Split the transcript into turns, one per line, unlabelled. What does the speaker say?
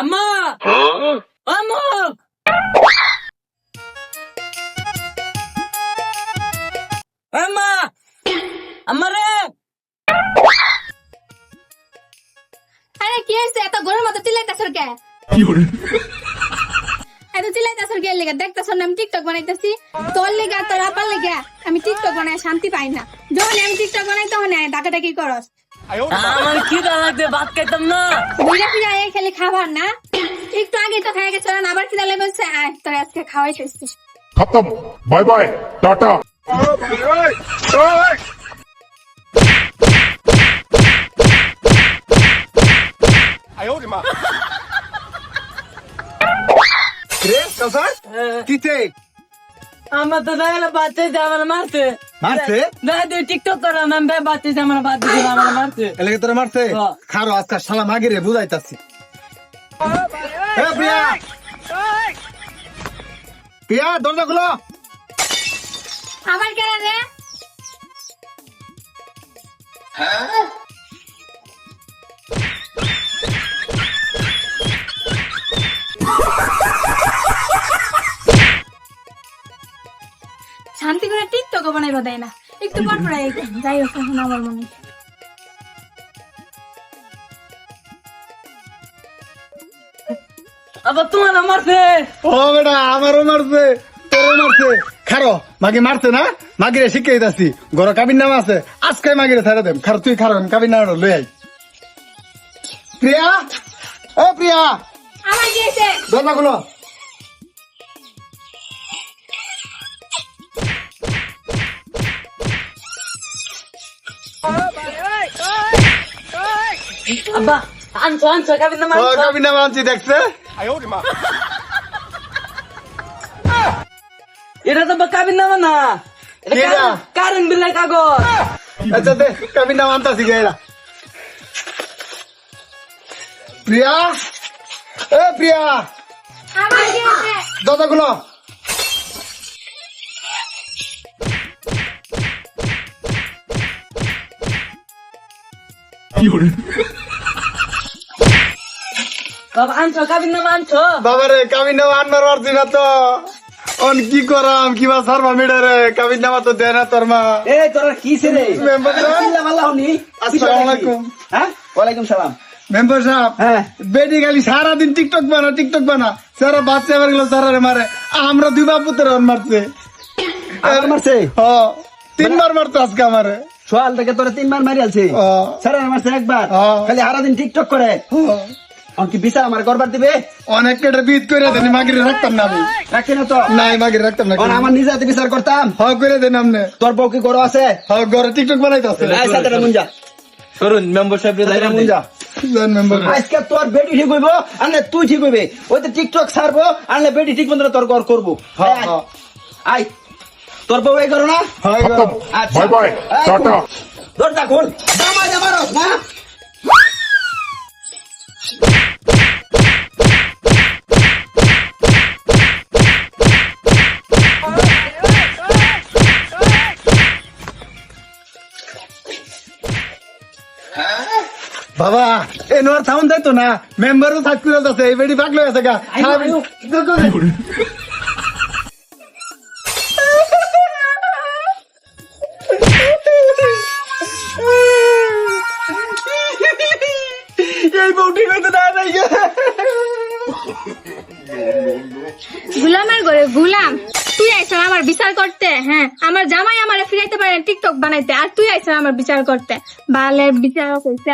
আম্মা! আম্মা! আম্মা! আম্মা রে!
আরে কি হয়েছে? এত গরুর মতো চিল্লাইতাছর কে? এত চিল্লাইতাছর কে লেগে? না আমি টিকটক বানাইতাছি? তোর লেগে তোর আপার লেগে আমি টিকটক বানায় শান্তি পাই না। যখন আমি টিকটক বানাই তখন ডাকাটা কি করস।
আমার কি লাগবে ভাত খাইতাম না।
বুঝা পিড়া এই খালি খাবার না? একটু আগে তো খাই গেছিলাম আবার কি লাগবে বলছে আয় তোর আজকে খাওয়াই
শেষছি খতম। বাই
বাই টাটা। হ্যাঁ।
আমার তো বাচ্চা যাবে মারতে
মারছে?
না দিয়ে টিকটক করা ম্যাম বাচ্চা আমার বাদ দিয়ে আমার মারছে।
এলাকে তোরা মারছে?
হ্যাঁ।
খারো আজকে শালা মাগি রে বুঝাইতাছি। এ প্রিয়া! প্রিয়া দরজা খুলো।
আবার কেন রে শান্তি করে টিকটক বানাইবা দেয় না? একটু পর পর যাই হোক এখন আমার মনে
আবার তোমার মারছে।
ও বেটা আমারও মারছে তোরও মারছে। খারো মাগি মারছে না? মাগিরে শিখাই দাসি ঘর কাবিন নাম আছে আজকে মাগিরে ছাড়া দেব খারো তুই খারো কাবিন নাম লই আই। প্রিয়া? ও প্রিয়া!
আমার কি হয়েছে
দরজা খুলো।
আব্বা আনছো আনছো কাবিন নাম আনছো
কাবিন নাম আনছি দেখছে?
এটা তো কাবিন নাম না।
কি এটা?
কারেন্ট বিলের কাগজ।
আচ্ছা দে কাবিন নাম আনতাছি গেরা প্রিয়া? এ প্রিয়া!
আমার কি
খুলো
বাবা আনছো কাবিন নাম আনছো?
বাবারে কাবিন নাম আনবার পারছি না তো। অন কি করাম কিবা সারবা মেডে রে? কাবিন নামা তো দেয় না তোর মা।
এ তোরা কি রে
মেম্বার সাহেব?
চিল্লা মাল্লা
আসসালামু আলাইকুম।
হ্যাঁ? ওয়ালাইকুম সালাম।
মেম্বার সাহেব
হ্যাঁ।
বেটি খালি সারাদিন টিকটক বানা টিকটক বানা। সারা বাচ্চা এবার গেল সারা রে মারে আমরা দুই বাপ পুত্র মারছে।
আমার মারছে?
হ তিনবার মারতো আজকে আমারে।
সোয়াল থেকে তোরা তিনবার মারি আলছে।
ও।
সারা মারছে একবার। খালি সারাদিন টিকটক করে। কি করবার দিবে?
অনেক বিদ করে দেন রাখতাম না
তো।
নাই মাগিরে রাখতাম না
আমার নিজে হাতে বিচার করতাম।
হ করে দেন আমনে।
তোর বউ কি গরো আছে?
হ গরো টিকটক বানাইতে আছে
এই সাথে মুঞ্জা।
শুনুন মেম্বার
তোর বেটি ঠিক হইব আর তুই ঠিক হইবে। ওই তো টিকটক সারবো আনলে বেটি ঠিক মতো তোর গর করব। আই তোর বউ এই করো না? আচ্ছা। দরজা খোল।
বাবা এ নোয়ার সাউন্ড দেয় তো না। মেম্বারও থাক করে আছে এই বেটি পাকলে আছে গা। এই বউটি কইতে না নাই
গুলামের ঘরে গুলাম। তুই আইছ আমার বিচার করতে হ্যাঁ? আমার জামাই আমার ফিরাইতে পারে টিকটক বানাইতে। আর তুই আইছ আমার বিচার করতে। বালের বিচার হইছে